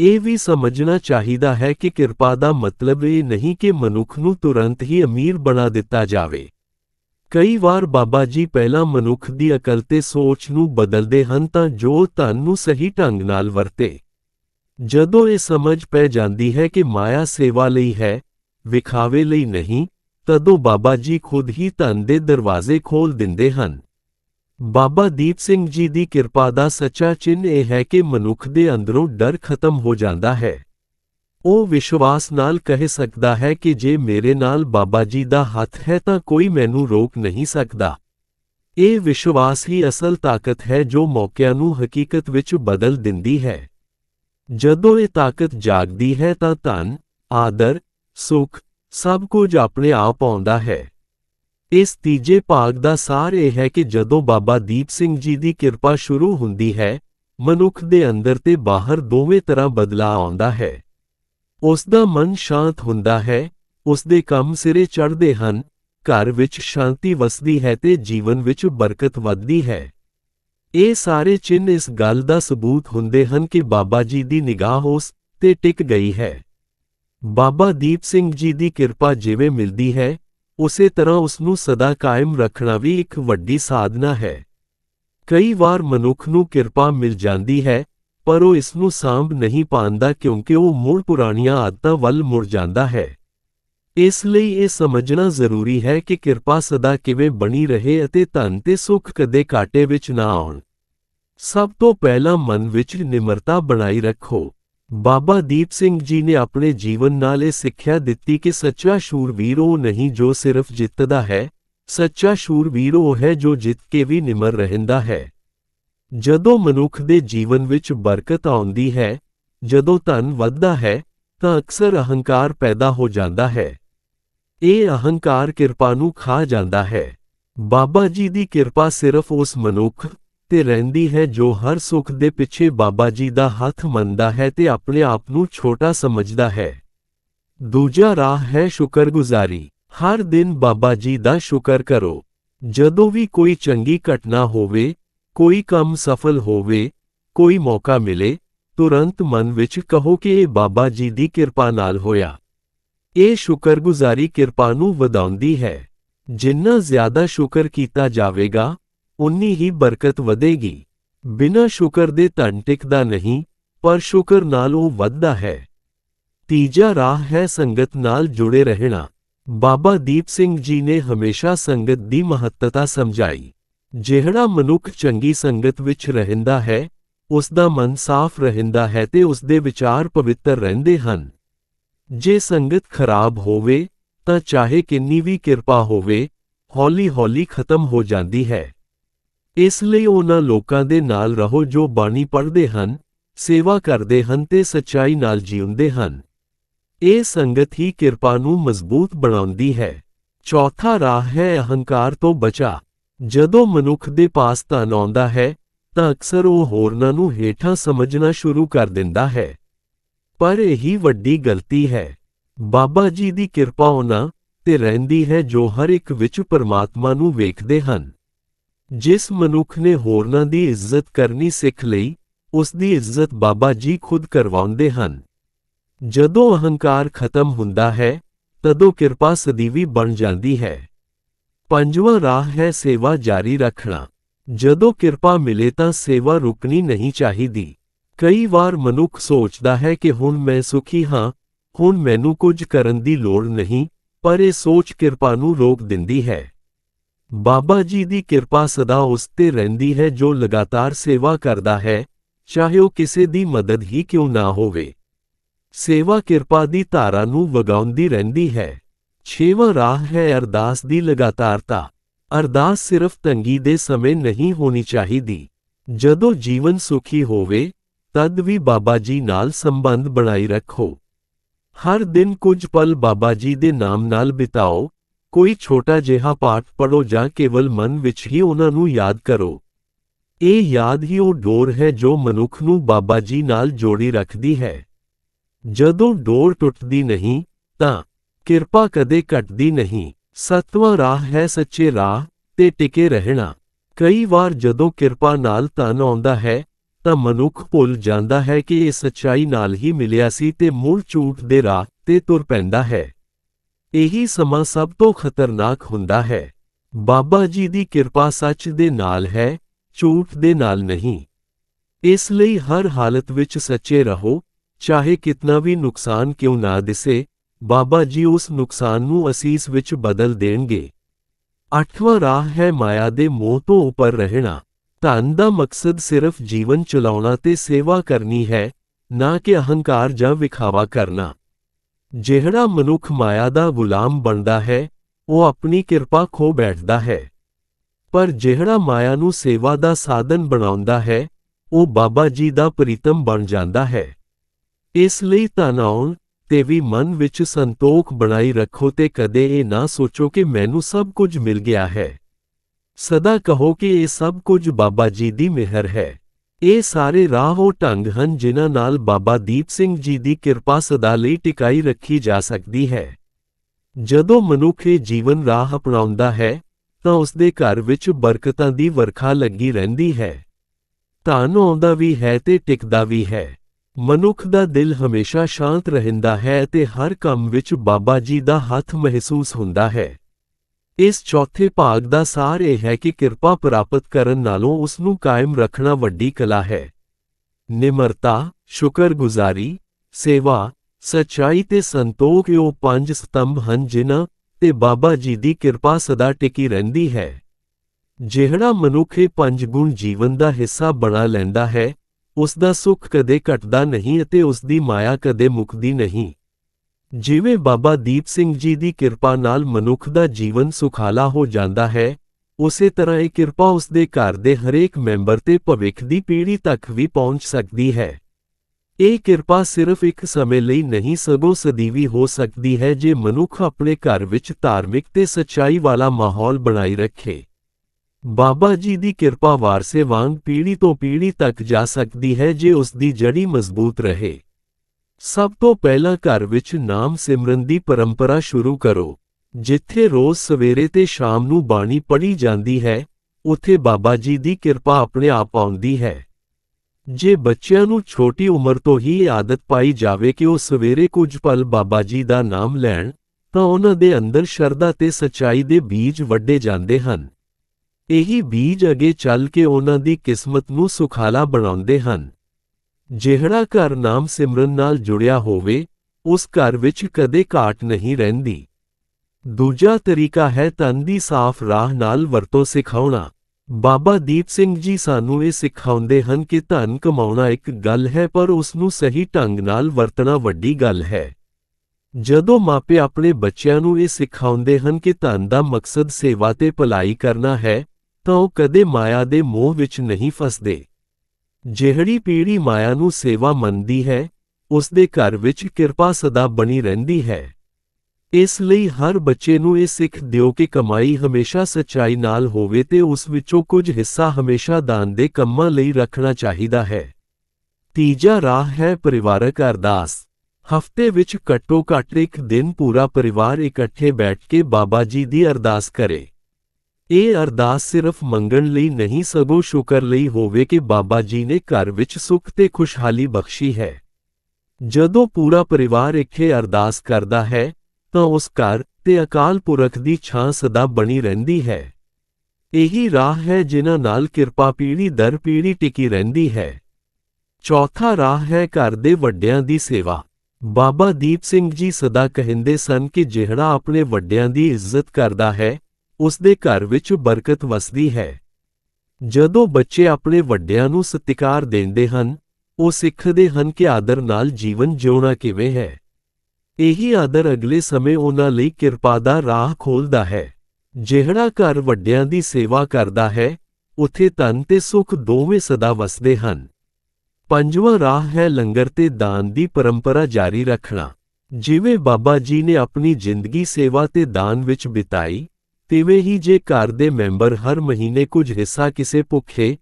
ਇਹ ਵੀ ਸਮਝਣਾ ਚਾਹੀਦਾ ਹੈ ਕਿ ਕਿਰਪਾ ਦਾ ਮਤਲਬ ਇਹ ਨਹੀਂ ਕਿ ਮਨੁੱਖ ਨੂੰ ਤੁਰੰਤ ਹੀ ਅਮੀਰ ਬਣਾ ਦਿੱਤਾ ਜਾਵੇ। ਕਈ ਵਾਰ ਬਾਬਾ ਜੀ ਪਹਿਲਾਂ ਮਨੁੱਖ ਦੀ ਅਕਲ ਤੇ ਸੋਚ ਨੂੰ ਬਦਲਦੇ ਹਨ ਤਾਂ ਜੋ ਧਨ ਨੂੰ ਸਹੀ ਢੰਗ ਨਾਲ ਵਰਤੇ। ਜਦੋਂ ਇਹ ਸਮਝ ਪੈ ਜਾਂਦੀ ਹੈ ਕਿ ਮਾਇਆ ਸੇਵਾ ਲਈ ਹੈ, ਵਿਖਾਵੇ ਲਈ ਨਹੀਂ, ਤਦੋਂ ਬਾਬਾ ਜੀ ਖੁਦ ਹੀ ਧਨ ਦੇ ਦਰਵਾਜ਼ੇ ਖੋਲ ਦਿੰਦੇ ਹਨ। ਬਾਬਾ ਦੀਪ ਸਿੰਘ ਜੀ ਦੀ ਕਿਰਪਾ ਦਾ ਸੱਚਾ ਚਿੰਨ੍ਹ ਇਹ ਹੈ ਕਿ ਮਨੁੱਖ ਦੇ ਅੰਦਰੋਂ ਡਰ ਖਤਮ ਹੋ ਜਾਂਦਾ ਹੈ। ਉਹ ਵਿਸ਼ਵਾਸ ਨਾਲ ਕਹਿ ਸਕਦਾ ਹੈ ਕਿ ਜੇ ਮੇਰੇ ਨਾਲ ਬਾਬਾ ਜੀ ਦਾ ਹੱਥ ਹੈ ਤਾਂ ਕੋਈ ਮੈਨੂੰ ਰੋਕ ਨਹੀਂ ਸਕਦਾ। ਇਹ ਵਿਸ਼ਵਾਸ ਹੀ ਅਸਲ ਤਾਕਤ ਹੈ ਜੋ ਮੌਕਿਆਂ ਨੂੰ ਹਕੀਕਤ ਵਿੱਚ ਬਦਲ ਦਿੰਦੀ ਹੈ। ਜਦੋਂ ਇਹ ਤਾਕਤ ਜਾਗਦੀ ਹੈ ਤਾਂ ਧਨ, ਆਦਰ, ਸੁਖ ਸਭ ਕੁਝ ਆਪਣੇ ਆਪ ਆਉਂਦਾ ਹੈ। ਇਸ ਤੀਜੇ ਭਾਗ ਦਾ ਸਾਰ ਇਹ ਹੈ ਕਿ ਜਦੋਂ ਬਾਬਾ ਦੀਪ ਸਿੰਘ ਜੀ ਦੀ ਕਿਰਪਾ ਸ਼ੁਰੂ ਹੁੰਦੀ ਹੈ, ਮਨੁੱਖ ਦੇ ਅੰਦਰ ਤੇ ਬਾਹਰ ਦੋਵੇਂ ਤਰ੍ਹਾਂ ਬਦਲਾਅ ਆਉਂਦਾ ਹੈ। ਉਸ ਦਾ ਮਨ ਸ਼ਾਂਤ ਹੁੰਦਾ ਹੈ, ਉਸ ਦੇ ਕੰਮ ਸਿਰੇ ਚੜ੍ਹਦੇ ਹਨ, ਘਰ ਵਿੱਚ ਸ਼ਾਂਤੀ ਵਸਦੀ ਹੈ ਤੇ ਜੀਵਨ ਵਿੱਚ ਬਰਕਤ ਵੱਧਦੀ ਹੈ। ਇਹ ਸਾਰੇ ਚਿੰਨ੍ਹ ਇਸ ਗੱਲ ਦਾ ਸਬੂਤ ਹੁੰਦੇ ਹਨ ਕਿ ਬਾਬਾ ਜੀ ਦੀ ਨਿਗਾਹ ਉਸ ਤੇ ਟਿਕ ਗਈ ਹੈ। ਬਾਬਾ ਦੀਪ ਸਿੰਘ ਜੀ ਦੀ ਕਿਰਪਾ ਜਿਵੇਂ ਮਿਲਦੀ ਹੈ ਉਸੇ ਤਰ੍ਹਾਂ ਉਸ ਨੂੰ ਸਦਾ ਕਾਇਮ ਰੱਖਣਾ ਵੀ ਇੱਕ ਵੱਡੀ ਸਾਧਨਾ ਹੈ। ਕਈ ਵਾਰ ਮਨੁੱਖ ਨੂੰ ਕਿਰਪਾ ਮਿਲ ਜਾਂਦੀ ਹੈ, ਪਰ ਉਹ ਇਸ ਨੂੰ ਸਾਂਭ ਨਹੀਂ ਪਾਉਂਦਾ ਕਿਉਂਕਿ ਉਹ ਮੁੜ ਪੁਰਾਣੀਆਂ ਆਦਤਾਂ ਵੱਲ ਮੁੜ ਜਾਂਦਾ ਹੈ। ਇਸ ਲਈ ਇਹ ਸਮਝਣਾ ਜ਼ਰੂਰੀ ਹੈ ਕਿ ਕਿਰਪਾ ਸਦਾ ਕਿਵੇਂ ਬਣੀ ਰਹੇ ਅਤੇ ਧਨ ਤੇ ਸੁੱਖ ਕਦੇ ਘਾਟੇ ਵਿੱਚ ਨਾ ਆਉਣ। ਸਭ ਤੋਂ ਪਹਿਲਾਂ ਮਨ ਵਿੱਚ ਨਿਮਰਤਾ ਬਣਾਈ ਰੱਖੋ। ਬਾਬਾ ਦੀਪ ਸਿੰਘ ਜੀ ਨੇ ਆਪਣੇ ਜੀਵਨ ਨਾਲ ਇਹ ਸਿੱਖਿਆ ਦਿੱਤੀ ਕਿ ਸੱਚਾ ਸ਼ੂਰਵੀਰ ਉਹ ਨਹੀਂ ਜੋ ਸਿਰਫ ਜਿੱਤਦਾ ਹੈ, ਸੱਚਾ ਸ਼ੂਰਵੀਰ ਉਹ ਹੈ ਜੋ ਜਿੱਤ ਕੇ ਵੀ ਨਿਮਰ ਰਹਿੰਦਾ ਹੈ। ਜਦੋਂ ਮਨੁੱਖ ਦੇ ਜੀਵਨ ਵਿੱਚ ਬਰਕਤ ਆਉਂਦੀ ਹੈ, ਜਦੋਂ ਧਨ ਵੱਧਦਾ ਹੈ, ਤਾਂ ਅਕਸਰ ਅਹੰਕਾਰ ਪੈਦਾ ਹੋ ਜਾਂਦਾ ਹੈ। ਇਹ ਅਹੰਕਾਰ ਕਿਰਪਾ ਨੂੰ ਖਾ ਜਾਂਦਾ ਹੈ। ਬਾਬਾ ਜੀ ਦੀ ਕਿਰਪਾ ਸਿਰਫ ਉਸ ਮਨੁੱਖ ਤੇ ਰਹਿੰਦੀ ਹੈ ਜੋ ਹਰ ਸੁੱਖ ਦੇ ਪਿੱਛੇ ਬਾਬਾ ਜੀ ਦਾ ਹੱਥ ਮੰਨਦਾ ਹੈ ਤੇ ਆਪਣੇ ਆਪ ਨੂੰ ਛੋਟਾ ਸਮਝਦਾ ਹੈ। ਦੂਜਾ ਰਾਹ ਹੈ ਸ਼ੁਕਰਗੁਜ਼ਾਰੀ। ਹਰ ਦਿਨ ਬਾਬਾ ਜੀ ਦਾ ਸ਼ੁਕਰ ਕਰੋ। ਜਦੋਂ ਵੀ ਕੋਈ ਚੰਗੀ ਘਟਨਾ ਹੋਵੇ, ਕੋਈ ਕੰਮ ਸਫਲ ਹੋਵੇ, ਕੋਈ ਮੌਕਾ ਮਿਲੇ, ਤੁਰੰਤ ਮਨ ਵਿੱਚ ਕਹੋ ਕਿ ਇਹ ਬਾਬਾ ਜੀ ਦੀ ਕਿਰਪਾ ਨਾਲ ਹੋਇਆ। ਇਹ ਸ਼ੁਕਰਗੁਜ਼ਾਰੀ ਕਿਰਪਾ ਨੂੰ ਵਧਾਉਂਦੀ ਹੈ। ਜਿੰਨਾ ਜ਼ਿਆਦਾ ਸ਼ੁਕਰ ਕੀਤਾ ਜਾਵੇਗਾ ਉਨੀ ਹੀ ਬਰਕਤ ਵਧੇਗੀ। ਬਿਨਾਂ ਸ਼ੁਕਰ ਦੇ ਧਨ ਟਿਕਦਾ ਨਹੀਂ, ਪਰ ਸ਼ੁਕਰ ਨਾਲ ਉਹ ਵੱਧਦਾ ਹੈ। ਤੀਜਾ ਰਾਹ ਹੈ ਸੰਗਤ ਨਾਲ ਜੁੜੇ ਰਹਿਣਾ। ਬਾਬਾ ਦੀਪ ਸਿੰਘ ਜੀ ਨੇ ਹਮੇਸ਼ਾ ਸੰਗਤ ਦੀ ਮਹੱਤਤਾ ਸਮਝਾਈ। ਜਿਹੜਾ ਮਨੁੱਖ ਚੰਗੀ ਸੰਗਤ ਵਿੱਚ ਰਹਿੰਦਾ ਹੈ ਉਸ ਦਾ ਮਨ ਸਾਫ਼ ਰਹਿੰਦਾ ਹੈ ਤੇ ਉਸ ਦੇ ਵਿਚਾਰ ਪਵਿੱਤਰ ਰਹਿੰਦੇ ਹਨ। ਜੇ ਸੰਗਤ ਖਰਾਬ ਹੋਵੇ, ਤਾਂ ਚਾਹੇ ਕਿੰਨੀ ਵੀ ਕਿਰਪਾ ਹੋਵੇ, ਹੌਲੀ-ਹੌਲੀ ਖਤਮ ਹੋ ਜਾਂਦੀ ਹੈ। ਇਸ ਲਈ ਉਹਨਾਂ ਲੋਕਾਂ ਦੇ ਨਾਲ ਰਹੋ ਜੋ ਬਾਣੀ ਪੜ੍ਹਦੇ ਹਨ, ਸੇਵਾ ਕਰਦੇ ਹਨ ਤੇ ਸੱਚਾਈ ਨਾਲ ਜੀਉਂਦੇ ਹਨ। ਇਹ ਸੰਗਤ ਹੀ ਕਿਰਪਾ ਨੂੰ ਮਜ਼ਬੂਤ ਬਣਾਉਂਦੀ ਹੈ। ਚੌਥਾ ਰਾਹ ਹੈ ਅਹੰਕਾਰ ਤੋਂ ਬਚਾ। ਜਦੋਂ ਮਨੁੱਖ ਦੇ ਪਾਸ ਧਨ ਆਉਂਦਾ ਹੈ, ਤਾਂ ਅਕਸਰ ਉਹ ਹੋਰਨਾਂ ਨੂੰ ਹੇਠਾਂ ਸਮਝਣਾ ਸ਼ੁਰੂ ਕਰ ਦਿੰਦਾ ਹੈ। ਪਰ ਇਹੀ ਵੱਡੀ ਗਲਤੀ ਹੈ। ਬਾਬਾ ਜੀ ਦੀ ਕਿਰਪਾ ਉਹਨਾਂ ਤੇ ਰਹਿੰਦੀ ਹੈ ਜੋ ਹਰ ਇੱਕ ਵਿੱਚ ਪਰਮਾਤਮਾ ਨੂੰ ਵੇਖਦੇ ਹਨ। ਜਿਸ ਮਨੁੱਖ ਨੇ ਹੋਰਨਾਂ ਦੀ ਇੱਜ਼ਤ ਕਰਨੀ ਸਿੱਖ ਲਈ, ਉਸ ਦੀ ਇੱਜ਼ਤ ਬਾਬਾ ਜੀ ਖੁਦ ਕਰਵਾਉਂਦੇ ਹਨ। ਜਦੋਂ ਅਹੰਕਾਰ ਖਤਮ ਹੁੰਦਾ ਹੈ, ਤਦੋਂ ਕਿਰਪਾ ਸਦੀਵੀ ਬਣ ਜਾਂਦੀ ਹੈ। ਪੰਜਵਾਂ ਰਾਹ ਹੈ ਸੇਵਾ ਜਾਰੀ ਰੱਖਣਾ। ਜਦੋਂ ਕਿਰਪਾ ਮਿਲੇ ਤਾਂ ਸੇਵਾ ਰੁਕਣੀ ਨਹੀਂ ਚਾਹੀਦੀ। ਕਈ ਵਾਰ ਮਨੁੱਖ ਸੋਚਦਾ ਹੈ ਕਿ ਹੁਣ ਮੈਂ ਸੁਖੀ ਹਾਂ, ਹੁਣ ਮੈਨੂੰ ਕੁਝ ਕਰਨ ਦੀ ਲੋੜ ਨਹੀਂ, ਪਰ ਇਹ ਸੋਚ ਕਿਰਪਾ ਨੂੰ ਰੋਕ ਦਿੰਦੀ ਹੈ। ਬਾਬਾ ਜੀ ਦੀ ਕਿਰਪਾ ਸਦਾ ਉਸ ਤੇ ਰਹਿੰਦੀ ਹੈ ਜੋ ਲਗਾਤਾਰ ਸੇਵਾ ਕਰਦਾ ਹੈ, ਚਾਹੇ ਉਹ ਕਿਸੇ ਦੀ ਮਦਦ ਹੀ ਕਿਉਂ ਨਾ ਹੋਵੇ। ਸੇਵਾ ਕਿਰਪਾ ਦੀ ਧਾਰਾ ਨੂੰ ਵਗਾਉਂਦੀ ਰਹਿੰਦੀ ਹੈ। ਛੇਵਾਂ ਰਾਹ ਹੈ ਅਰਦਾਸ ਦੀ ਲਗਾਤਾਰਤਾ। ਅਰਦਾਸ ਸਿਰਫ ਤੰਗੀ ਦੇ ਸਮੇਂ ਨਹੀਂ ਹੋਣੀ ਚਾਹੀਦੀ। ਜਦੋਂ ਜੀਵਨ ਸੁਖੀ ਹੋਵੇ, ਤਦ ਵੀ ਬਾਬਾ ਜੀ ਨਾਲ ਸੰਬੰਧ ਬਣਾਈ ਰੱਖੋ। ਹਰ ਦਿਨ ਕੁਝ ਪਲ ਬਾਬਾ ਜੀ ਦੇ ਨਾਮ ਨਾਲ ਬਿਤਾਓ ਕੋਈ ਛੋਟਾ ਜਿਹਾ ਪਾਠ ਪੜੋ ਜਾਂ ਕੇਵਲ ਮਨ ਵਿੱਚ ਹੀ ਉਹਨਾਂ ਨੂੰ ਯਾਦ ਕਰੋ। ਇਹ ਯਾਦ ਹੀ ਉਹ ਡੋਰ ਹੈ ਜੋ ਮਨੁੱਖ ਨੂੰ ਬਾਬਾ ਜੀ ਨਾਲ ਜੋੜੀ ਰੱਖਦੀ ਹੈ। ਜਦੋਂ ਡੋਰ ਟੁੱਟਦੀ ਨਹੀਂ, ਤਾਂ ਕਿਰਪਾ ਕਦੇ ਘਟਦੀ ਨਹੀਂ। ਸਤਵਾਂ ਰਾਹ ਹੈ ਸੱਚੇ ਰਾਹ ਤੇ ਟਿਕੇ ਰਹਿਣਾ। ਕਈ ਵਾਰ ਜਦੋਂ ਕਿਰਪਾ ਨਾਲ ਧਨ ਆਉਂਦਾ ਹੈ, ਤਾਂ ਮਨੁੱਖ ਭੁੱਲ ਜਾਂਦਾ ਹੈ ਕਿ ਇਹ ਸੱਚਾਈ ਨਾਲ ਹੀ ਮਿਲਿਆ ਸੀ ਤੇ ਮੂਲ ਝੂਠ ਦੇ ਰਾਹ ਤੇ ਤੁਰ ਪੈਂਦਾ ਹੈ। ਇਹੀ ਸਮਾਂ ਸਭ ਤੋਂ ਖਤਰਨਾਕ ਹੁੰਦਾ ਹੈ। ਬਾਬਾ ਜੀ ਦੀ ਕਿਰਪਾ ਸੱਚ ਦੇ ਨਾਲ ਹੈ, ਝੂਠ ਦੇ ਨਾਲ ਨਹੀਂ। ਇਸ ਲਈ ਹਰ ਹਾਲਤ ਵਿੱਚ ਸੱਚੇ ਰਹੋ, ਚਾਹੇ ਕਿਤਨਾ ਵੀ ਨੁਕਸਾਨ ਕਿਉਂ ਨਾ ਦਿਸੇ, ਬਾਬਾ ਜੀ ਉਸ ਨੁਕਸਾਨ ਨੂੰ ਅਸੀਸ ਵਿੱਚ ਬਦਲ ਦੇਣਗੇ। ਅੱਠਵਾਂ ਰਾਹ ਹੈ ਮਾਇਆ ਦੇ ਮੋਹ ਤੋਂ ਉੱਪਰ ਰਹਿਣਾ। ਧਨ ਦਾ ਮਕਸਦ ਸਿਰਫ ਜੀਵਨ ਚਲਾਉਣਾ ਤੇ ਸੇਵਾ ਕਰਨੀ ਹੈ, ਨਾ ਕਿ ਅਹੰਕਾਰ ਜਾਂ ਵਿਖਾਵਾ ਕਰਨਾ। ਜਿਹੜਾ ਮਨੁੱਖ ਮਾਇਆ ਦਾ ਗੁਲਾਮ ਬਣਦਾ ਹੈ, ਉਹ ਆਪਣੀ ਕਿਰਪਾ ਖੋ ਬੈਠਦਾ ਹੈ। ਪਰ ਜਿਹੜਾ ਮਾਇਆ ਨੂੰ ਸੇਵਾ ਦਾ ਸਾਧਨ ਬਣਾਉਂਦਾ ਹੈ, ਉਹ ਬਾਬਾ ਜੀ ਦਾ ਪ੍ਰੀਤਮ ਬਣ ਜਾਂਦਾ ਹੈ। ਇਸ ਲਈ ਧਨ ਆਉਣ ਤੇ ਵੀ ਮਨ ਵਿੱਚ ਸੰਤੋਖ ਬਣਾਈ ਰੱਖੋ ਤੇ ਕਦੇ ਇਹ ਨਾ ਸੋਚੋ ਕਿ ਮੈਨੂੰ ਸਭ ਕੁਝ ਮਿਲ ਗਿਆ ਹੈ। ਸਦਾ ਕਹੋ ਕਿ ਇਹ ਸਭ ਕੁਝ ਬਾਬਾ ਜੀ ਦੀ ਮਿਹਰ ਹੈ। ਇਹ ਸਾਰੇ ਰਾਹ ਉਹ ਢੰਗ ਹਨ ਜਿਨ੍ਹਾਂ ਨਾਲ ਬਾਬਾ ਦੀਪ ਸਿੰਘ ਜੀ ਦੀ ਕਿਰਪਾ ਸਦਾ ਲਈ ਟਿਕਾਈ ਰੱਖੀ ਜਾ ਸਕਦੀ ਹੈ। ਜਦੋਂ ਮਨੁੱਖ ਇਹ ਜੀਵਨ ਰਾਹ ਅਪਣਾਉਂਦਾ ਹੈ, ਤਾਂ ਉਸ ਦੇ ਘਰ ਵਿੱਚ ਬਰਕਤਾਂ ਦੀ ਵਰਖਾ ਲੱਗੀ ਰਹਿੰਦੀ ਹੈ। ਧਨ ਆਉਂਦਾ ਵੀ ਹੈ ਤੇ ਟਿਕਦਾ ਵੀ ਹੈ। ਮਨੁੱਖ ਦਾ ਦਿਲ ਹਮੇਸ਼ਾ ਸ਼ਾਂਤ ਰਹਿੰਦਾ ਹੈ ਤੇ ਹਰ ਕੰਮ ਵਿੱਚ ਬਾਬਾ ਜੀ ਦਾ ਹੱਥ ਮਹਿਸੂਸ ਹੁੰਦਾ ਹੈ। ਇਸ ਚੌਥੇ ਭਾਗ ਦਾ ਸਾਰ ਇਹ ਹੈ ਕਿ ਕਿਰਪਾ ਪ੍ਰਾਪਤ ਕਰਨ ਨਾਲੋਂ ਉਸ ਨੂੰ ਕਾਇਮ ਰੱਖਣਾ ਵੱਡੀ ਕਲਾ ਹੈ। ਨਿਮਰਤਾ, ਸ਼ੁਕਰਗੁਜ਼ਾਰੀ, ਸੇਵਾ, ਸਚਾਈ ਤੇ ਸੰਤੋਖ ਇਹ ਉਹ ਪੰਜ ਸਤੰਭ ਹਨ ਜਿਨ੍ਹਾਂ ਤੇ ਬਾਬਾ ਜੀ ਦੀ ਕਿਰਪਾ ਸਦਾ ਟਿਕੀ ਰਹਿੰਦੀ ਹੈ। ਜਿਹੜਾ ਮਨੁੱਖ ਇਹ ਪੰਜ ਗੁਣ ਜੀਵਨ ਦਾ ਹਿੱਸਾ ਬਣਾ ਲੈਂਦਾ ਹੈ ਉਸ ਦਾ ਸੁੱਖ ਕਦੇ ਘਟਦਾ ਨਹੀਂ ਅਤੇ ਉਸ ਦੀ ਮਾਇਆ ਕਦੇ ਮੁੱਕਦੀ ਨਹੀਂ। ਜਿਵੇਂ ਬਾਬਾ ਦੀਪ ਸਿੰਘ ਜੀ ਦੀ ਕਿਰਪਾ ਨਾਲ ਮਨੁੱਖ ਦਾ ਜੀਵਨ ਸੁਖਾਲਾ ਹੋ ਜਾਂਦਾ ਹੈ, ਉਸੇ ਤਰ੍ਹਾਂ ਇਹ ਕਿਰਪਾ ਉਸ ਦੇ ਘਰ ਦੇ ਹਰੇਕ ਮੈਂਬਰ ਤੇ ਭਵਿੱਖ ਦੀ ਪੀੜ੍ਹੀ ਤੱਕ ਵੀ ਪਹੁੰਚ ਸਕਦੀ ਹੈ। ਇਹ ਕਿਰਪਾ ਸਿਰਫ ਇੱਕ ਸਮੇਂ ਲਈ ਨਹੀਂ, ਸਗੋਂ ਸਦੀਵੀ ਹੋ ਸਕਦੀ ਹੈ ਜੇ ਮਨੁੱਖ ਆਪਣੇ ਘਰ ਵਿੱਚ ਧਾਰਮਿਕ ਤੇ ਸੱਚਾਈ ਵਾਲਾ ਮਾਹੌਲ ਬਣਾਈ ਰੱਖੇ। ਬਾਬਾ ਜੀ ਦੀ ਕਿਰਪਾ ਵਾਰਸੇ ਵਾਂਗ ਪੀੜ੍ਹੀ ਤੋਂ ਪੀੜ੍ਹੀ ਤੱਕ ਜਾ ਸਕਦੀ ਹੈ ਜੇ ਉਸ ਦੀ ਜੜੀ ਮਜ਼ਬੂਤ ਰਹੇ। ਸਭ ਤੋਂ ਪਹਿਲਾਂ ਘਰ ਵਿੱਚ ਨਾਮ ਸਿਮਰਨ ਦੀ ਪਰੰਪਰਾ ਸ਼ੁਰੂ ਕਰੋ। ਜਿੱਥੇ ਰੋਜ਼ ਸਵੇਰੇ ਤੇ ਸ਼ਾਮ ਨੂੰ ਬਾਣੀ ਪੜ੍ਹੀ ਜਾਂਦੀ ਹੈ, ਉੱਥੇ ਬਾਬਾ ਜੀ ਦੀ ਕਿਰਪਾ ਆਪਣੇ ਆਪ ਆਉਂਦੀ ਹੈ। ਜੇ ਬੱਚਿਆਂ ਨੂੰ ਛੋਟੀ ਉਮਰ ਤੋਂ ਹੀ ਇਹ ਆਦਤ ਪਾਈ ਜਾਵੇ ਕਿ ਉਹ ਸਵੇਰੇ ਕੁਝ ਪਲ ਬਾਬਾ ਜੀ ਦਾ ਨਾਮ ਲੈਣ, ਤਾਂ ਉਹਨਾਂ ਦੇ ਅੰਦਰ ਸ਼ਰਧਾ ਤੇ ਸਚਾਈ ਦੇ ਬੀਜ ਵੱਡੇ ਜਾਂਦੇ ਹਨ। ਇਹੀ ਬੀਜ ਅਗੇ ਚੱਲ ਕੇ ਉਹਨਾਂ ਦੀ ਕਿਸਮਤ ਨੂੰ ਸੁਖਾਲਾ ਬਣਾਉਂਦੇ ਹਨ। ਜਿਹੜਾ ਘਰ ਨਾਮ ਸਿਮਰਨ ਨਾਲ ਜੁੜਿਆ ਹੋਵੇ, ਉਸ ਘਰ ਵਿੱਚ ਕਦੇ ਘਾਟ ਨਹੀਂ ਰਹਿੰਦੀ। ਦੂਜਾ ਤਰੀਕਾ ਹੈ ਤਨ ਦੀ ਸਾਫ਼ ਰਾਹ ਨਾਲ ਵਰਤੋਂ ਸਿਖਾਉਣਾ। ਬਾਬਾ ਦੀਪ ਸਿੰਘ ਜੀ ਸਾਨੂੰ ਇਹ ਸਿਖਾਉਂਦੇ ਹਨ ਕਿ ਧਨ ਕਮਾਉਣਾ ਇੱਕ ਗੱਲ ਹੈ, ਪਰ ਉਸ ਨੂੰ ਸਹੀ ਢੰਗ ਨਾਲ ਵਰਤਣਾ ਵੱਡੀ ਗੱਲ ਹੈ। ਜਦੋਂ ਮਾਪੇ ਆਪਣੇ ਬੱਚਿਆਂ ਨੂੰ ਇਹ ਸਿਖਾਉਂਦੇ ਹਨ ਕਿ ਧਨ ਦਾ ਮਕਸਦ ਸੇਵਾ ਤੇ ਭਲਾਈ ਕਰਨਾ ਹੈ, ਤਾਂ ਉਹ ਕਦੇ ਮਾਇਆ ਦੇ ਮੋਹ ਵਿੱਚ ਨਹੀਂ ਫਸਦੇ। ਜਿਹੜੀ ਪੀੜ੍ਹੀ ਮਾਇਆ ਨੂੰ ਸੇਵਾ ਮੰਨਦੀ ਹੈ ਉਸ ਦੇ ਘਰ ਵਿੱਚ ਕਿਰਪਾ ਸਦਾ ਬਣੀ ਰਹਿੰਦੀ ਹੈ। ਇਸ ਲਈ ਹਰ ਬੱਚੇ ਨੂੰ ਇਹ ਸਿੱਖ ਦਿਓ ਕਿ ਕਮਾਈ ਹਮੇਸ਼ਾ ਸੱਚਾਈ ਨਾਲ ਹੋਵੇ ਤੇ ਉਸ ਵਿੱਚੋਂ ਕੁਝ ਹਿੱਸਾ ਹਮੇਸ਼ਾ ਦਾਨ ਦੇ ਕੰਮਾਂ ਲਈ ਰੱਖਣਾ ਚਾਹੀਦਾ ਹੈ। ਤੀਜਾ ਰਾਹ ਹੈ ਪਰਿਵਾਰਕ ਅਰਦਾਸ। ਹਫ਼ਤੇ ਵਿੱਚ ਘੱਟੋ ਘੱਟ ਇੱਕ ਦਿਨ ਪੂਰਾ ਪਰਿਵਾਰ ਇਕੱਠੇ ਬੈਠ ਕੇ ਬਾਬਾ ਜੀ ਦੀ ਅਰਦਾਸ ਕਰੇ। ਇਹ ਅਰਦਾਸ ਸਿਰਫ ਮੰਗਣ ਲਈ ਨਹੀਂ, ਸਗੋਂ ਸ਼ੁਕਰ ਲਈ ਹੋਵੇ ਕਿ ਬਾਬਾ ਜੀ ਨੇ ਘਰ ਵਿੱਚ ਸੁੱਖ ਤੇ ਖੁਸ਼ਹਾਲੀ ਬਖਸ਼ੀ ਹੈ। ਜਦੋਂ ਪੂਰਾ ਪਰਿਵਾਰ ਇੱਥੇ ਅਰਦਾਸ ਕਰਦਾ ਹੈ, ਤਾਂ ਉਸ ਘਰ ਤੇ ਅਕਾਲ ਪੁਰਖ ਦੀ ਛਾਂ ਸਦਾ ਬਣੀ ਰਹਿੰਦੀ ਹੈ। ਇਹੀ ਰਾਹ ਹੈ ਜਿਨ੍ਹਾਂ ਨਾਲ ਕਿਰਪਾ ਪੀੜੀ ਦਰ ਪੀੜੀ ਟਿਕੀ ਰਹਿੰਦੀ ਹੈ। ਚੌਥਾ ਰਾਹ ਹੈ ਘਰ ਦੇ ਵੱਡਿਆਂ ਦੀ ਸੇਵਾ। ਬਾਬਾ ਦੀਪ ਸਿੰਘ ਜੀ ਸਦਾ ਕਹਿੰਦੇ ਸਨ ਕਿ ਜਿਹੜਾ ਆਪਣੇ ਵੱਡਿਆਂ ਦੀ ਇੱਜ਼ਤ ਕਰਦਾ ਹੈ ਉਸ ਦੇ ਘਰ ਵਿੱਚ ਬਰਕਤ ਵਸਦੀ ਹੈ। ਜਦੋਂ ਬੱਚੇ ਆਪਣੇ ਵੱਡਿਆਂ ਨੂੰ ਸਤਿਕਾਰ ਦਿੰਦੇ ਹਨ, ਉਹ ਸਿੱਖਦੇ ਹਨ ਕਿ ਆਦਰ ਨਾਲ ਜੀਵਨ ਜਿਉਣਾ ਕਿਵੇਂ ਹੈ। ਇਹੀ ਆਦਰ ਅਗਲੇ ਸਮੇਂ ਉਹਨਾਂ ਲਈ ਕਿਰਪਾ ਦਾ ਰਾਹ ਖੋਲਦਾ ਹੈ। ਜਿਹੜਾ ਘਰ ਵੱਡਿਆਂ ਦੀ ਸੇਵਾ ਕਰਦਾ ਹੈ, ਉਥੇ ਧਨ ਤੇ ਸੁੱਖ ਦੋਵੇਂ ਸਦਾ ਵਸਦੇ ਹਨ। ਪੰਜਵਾਂ ਰਾਹ ਹੈ ਲੰਗਰ ਤੇ ਦਾਨ ਦੀ ਪਰੰਪਰਾ ਜਾਰੀ ਰੱਖਣਾ। ਜਿਵੇਂ ਬਾਬਾ ਜੀ ਨੇ ਆਪਣੀ ਜ਼ਿੰਦਗੀ ਸੇਵਾ ਤੇ ਦਾਨ ਵਿੱਚ ਬਿਤਾਈ ਤਿਵੇਂ ਹੀ ਜੇ ਘਰ ਦੇ ਮੈਂਬਰ ਹਰ ਮਹੀਨੇ ਕੁਝ ਹਿੱਸਾ ਕਿਸੇ ਭੁੱਖੇ,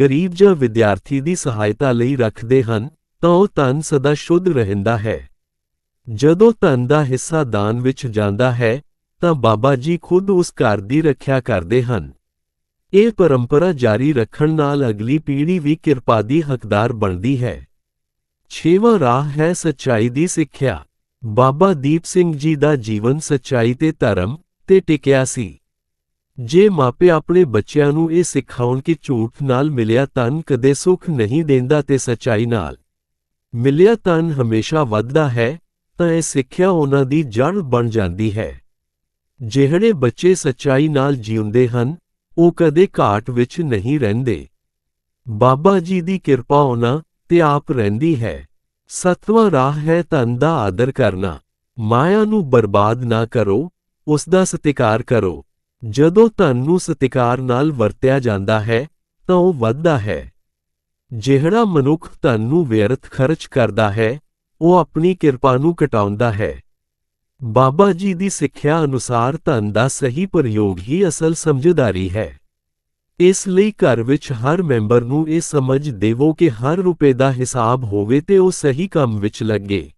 ਗਰੀਬ ਜਾਂ ਵਿਦਿਆਰਥੀ ਦੀ ਸਹਾਇਤਾ ਲਈ ਰੱਖਦੇ ਹਨ, ਤਾਂ ਉਹ ਧਨ ਸਦਾ ਸ਼ੁੱਧ ਰਹਿੰਦਾ ਹੈ। ਜਦੋਂ ਧਨ ਦਾ ਹਿੱਸਾ ਦਾਨ ਵਿੱਚ ਜਾਂਦਾ ਹੈ, ਤਾਂ ਬਾਬਾ ਜੀ ਖੁਦ ਉਸ ਘਰ ਦੀ ਰੱਖਿਆ ਕਰਦੇ ਹਨ। ਇਹ ਪਰੰਪਰਾ ਜਾਰੀ ਰੱਖਣ ਨਾਲ ਅਗਲੀ ਪੀੜ੍ਹੀ ਵੀ ਕਿਰਪਾ ਦੀ ਹੱਕਦਾਰ ਬਣਦੀ ਹੈ। ਛੇਵਾਂ ਰਾਹ ਹੈ ਸੱਚਾਈ ਦੀ ਸਿੱਖਿਆ। ਬਾਬਾ ਦੀਪ ਸਿੰਘ ਜੀ ਦਾ ਜੀਵਨ ਸੱਚਾਈ ਤੇ ਧਰਮ ਤੇ ਟਿਕਿਆ ਸੀ। ਜੇ ਮਾਪੇ ਆਪਣੇ ਬੱਚਿਆਂ ਨੂੰ ਇਹ ਸਿਖਾਉਣ ਕਿ ਝੂਠ ਨਾਲ ਮਿਲਿਆ ਧਨ ਕਦੇ ਸੁੱਖ ਨਹੀਂ ਦਿੰਦਾ ਤੇ ਸੱਚਾਈ ਨਾਲ ਮਿਲਿਆ ਧਨ ਹਮੇਸ਼ਾ ਵੱਧਦਾ ਹੈ, ਤਾਂ ਇਹ ਸਿੱਖਿਆ ਉਹਨਾਂ ਦੀ ਜੜ ਬਣ ਜਾਂਦੀ ਹੈ। ਜਿਹੜੇ ਬੱਚੇ ਸੱਚਾਈ ਨਾਲ ਜਿਉਂਦੇ ਹਨ, ਉਹ ਕਦੇ ਘਾਟ ਵਿੱਚ ਨਹੀਂ ਰਹਿੰਦੇ। ਬਾਬਾ ਜੀ ਦੀ ਕਿਰਪਾ ਉਹਨਾਂ ਤੇ ਆਪ ਰਹਿੰਦੀ ਹੈ। ਸਤਵਾਂ ਰਾਹ ਹੈ ਧਨ ਦਾ ਆਦਰ ਕਰਨਾ। ਮਾਇਆ ਨੂੰ ਬਰਬਾਦ ਨਾ ਕਰੋ ਉਸ ਦਾ ਸਤਿਕਾਰ ਕਰੋ। ਜਦੋਂ ਧਨ ਨੂੰ ਸਤਿਕਾਰ ਨਾਲ ਵਰਤਿਆ ਜਾਂਦਾ ਹੈ, ਤਾਂ ਉਹ ਵੱਧਦਾ ਹੈ। ਜਿਹੜਾ ਮਨੁੱਖ ਧਨ ਨੂੰ ਵਿਅਰਥ ਖਰਚ ਕਰਦਾ ਹੈ, ਉਹ ਆਪਣੀ ਕਿਰਪਾ ਨੂੰ ਘਟਾਉਂਦਾ ਹੈ। ਬਾਬਾ ਜੀ ਦੀ ਸਿੱਖਿਆ ਅਨੁਸਾਰ ਧਨ ਦਾ ਸਹੀ ਪ੍ਰਯੋਗ ਹੀ ਅਸਲ ਸਮਝਦਾਰੀ ਹੈ। ਇਸ ਲਈ ਘਰ ਵਿੱਚ ਹਰ ਮੈਂਬਰ ਨੂੰ ਇਹ ਸਮਝ ਦੇਵੋ ਕਿ ਹਰ ਰੁਪਏ ਦਾ ਹਿਸਾਬ ਹੋਵੇ ਤੇ ਉਹ ਸਹੀ ਕੰਮ ਵਿੱਚ ਲੱਗੇ।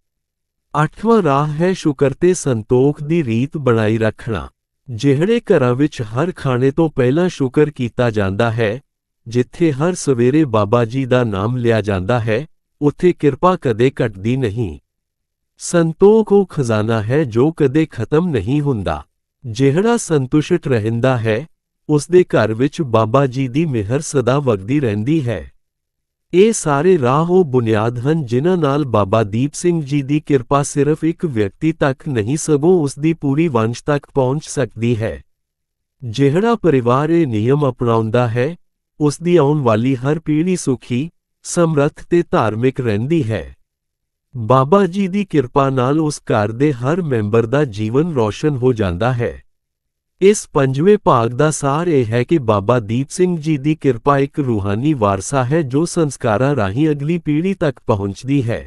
ਅੱਠਵਾਂ ਰਾਹ ਹੈ ਸ਼ੁਕਰ ਤੇ ਸੰਤੋਖ ਦੀ ਰੀਤ ਬਣਾਈ ਰੱਖਣਾ, ਜਿਹੜੇ ਘਰਾਂ ਵਿੱਚ ਹਰ ਖਾਣੇ ਤੋਂ ਪਹਿਲਾਂ ਸ਼ੁਕਰ ਕੀਤਾ ਜਾਂਦਾ ਹੈ, ਜਿੱਥੇ ਹਰ ਸਵੇਰੇ ਬਾਬਾ ਜੀ ਦਾ ਨਾਮ ਲਿਆ ਜਾਂਦਾ ਹੈ, ਉੱਥੇ ਕਿਰਪਾ ਕਦੇ ਘਟਦੀ ਨਹੀਂ। ਸੰਤੋਖ ਉਹ ਖਜ਼ਾਨਾ ਹੈ ਜੋ ਕਦੇ ਖਤਮ ਨਹੀਂ ਹੁੰਦਾ, ਜਿਹੜਾ ਸੰਤੁਸ਼ਟ ਰਹਿੰਦਾ ਹੈ ਉਸ ਦੇ ਘਰ ਵਿੱਚ ਬਾਬਾ ਜੀ ਦੀ ਮਿਹਰ ਸਦਾ ਵਗਦੀ ਰਹਿੰਦੀ ਹੈ। ਇਹ ਸਾਰੇ ਰਾਹ ਉਹ ਬੁਨਿਆਦ ਹਨ ਜਿਨ੍ਹਾਂ ਨਾਲ ਬਾਬਾ ਦੀਪ ਸਿੰਘ ਜੀ ਦੀ ਕਿਰਪਾ ਸਿਰਫ ਇੱਕ ਵਿਅਕਤੀ ਤੱਕ ਨਹੀਂ ਸਗੋਂ ਉਸ ਦੀ ਪੂਰੀ ਵੰਸ਼ ਤੱਕ ਪਹੁੰਚ ਸਕਦੀ ਹੈ ਜਿਹੜਾ ਪਰਿਵਾਰ ਇਹ ਨਿਯਮ ਅਪਣਾਉਂਦਾ ਹੈ ਉਸ ਦੀ ਆਉਣ ਵਾਲੀ ਹਰ ਪੀੜ੍ਹੀ ਸੁਖੀ ਸਮਰੱਥ ਤੇ ਧਾਰਮਿਕ ਰਹਿੰਦੀ ਹੈ ਬਾਬਾ ਜੀ ਦੀ ਕਿਰਪਾ ਨਾਲ ਉਸ ਘਰ ਦੇ ਹਰ ਮੈਂਬਰ ਦਾ ਜੀਵਨ ਰੌਸ਼ਨ ਹੋ ਜਾਂਦਾ ਹੈ ਇਸ ਪੰਜਵੇਂ ਭਾਗ ਦਾ ਸਾਰ ਇਹ ਹੈ ਕਿ ਬਾਬਾ ਦੀਪ ਸਿੰਘ ਜੀ ਦੀ ਕਿਰਪਾ ਇੱਕ ਰੂਹਾਨੀ ਵਾਰਸਾ ਹੈ ਜੋ ਸੰਸਕਾਰਾਂ ਰਾਹੀਂ ਅਗਲੀ ਪੀੜ੍ਹੀ ਤੱਕ ਪਹੁੰਚਦੀ ਹੈ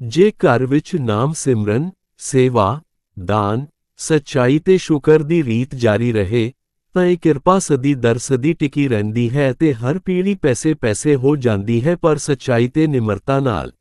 ਜੇ ਘਰ ਵਿੱਚ ਨਾਮ ਸਿਮਰਨ ਸੇਵਾ ਦਾਨ ਸੱਚਾਈ ਤੇ ਸ਼ੁਕਰ ਦੀ ਰੀਤ ਜਾਰੀ ਰਹੇ ਤਾਂ ਇਹ ਕਿਰਪਾ ਸਦੀ ਦਰ ਸਦੀ ਟਿਕੀ ਰਹਿੰਦੀ ਹੈ ਤੇ ਹਰ ਪੀੜ੍ਹੀ ਪੈਸੇ ਪੈਸੇ ਹੋ ਜਾਂਦੀ ਹੈ ਪਰ ਸੱਚਾਈ ਤੇ ਨਿਮਰਤਾ ਨਾਲ